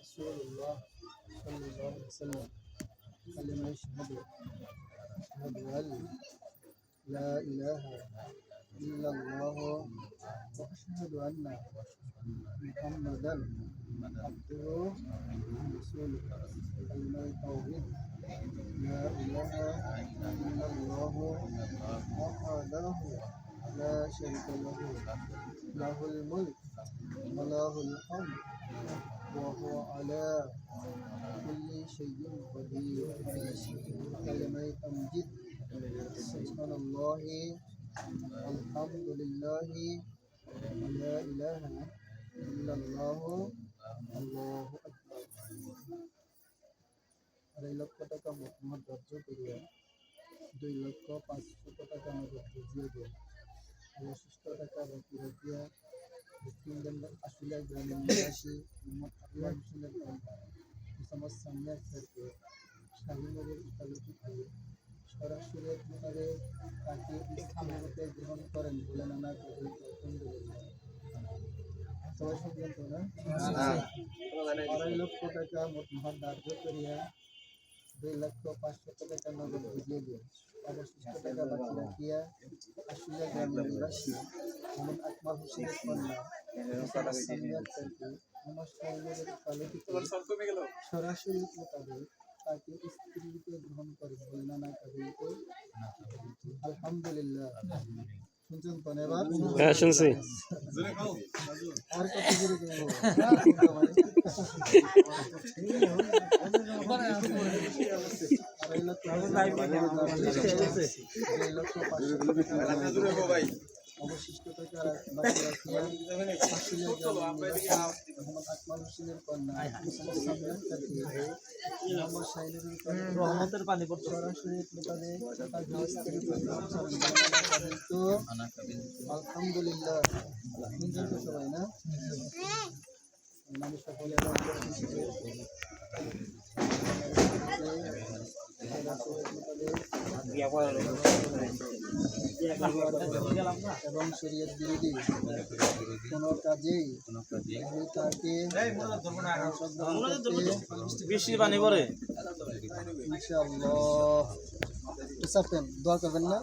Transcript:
رسول الله صلى الله عليه وسلم كلمة يشهد أشهد أن لا إله إلا الله وأشهد أن محمدا عبده ورسوله كلمة التوحيد لا إله إلا الله وحده لا شريك له له الملك وله الحمد وهو على كل شيء قدير كلمة تمجيد سبحان الله الحمد لله لا إله إلا الله الله أكبر আড়াই লক্ষ টাকা মোহাম্মদ ধার্য করিয়া দুই লক্ষ পাঁচশত টাকা নগদ বুঝিয়ে দেয় অবশিষ্ট টাকা বাকি রাখিয়া দক্ষিণ আসলে গ্রামের নিবাসী মোহাম্মদ আবুল হোসেনের কন্যা মোসাম্মদ সামিয়া থেকে শাহীনগর ইতালিতে থেকে সরাসরি প্রকারে তাকে স্থানীয়তে গ্রহণ করেন বলে নানা সবাই শুনলেন না আড়াই লক্ষ টাকা মোট ধার্য করিয়া দুই লক্ষ পাঁচশো টাকা নগদ বুঝিয়ে দিয়ে অবশিষ্ট টাকা বাকি রাখিয়া আশুলিয়া গ্রামের নিবাসী মোহাম্মদ আকমাল হোসেনের কন্যা সরাসরি মোতাবেক তাকে স্ত্রীরূপে গ্রহণ করে। কাবিলকে আলহামদুলিল্লাহ। শুনছেন তো? এবার হ্যাঁ শুনছি। আর কত জোরে দেবো? অবশিষ্ট রহমতের পানি পড়তে সরাসরি আলহামদুলিল্লাহ সবাই না আমি সকলে এবং শরীয়ত বিরোধী কোনো কাজেই তাকে বৃষ্টির পানি পরে ইনশাআল্লাহ। দোয়া করবেন না?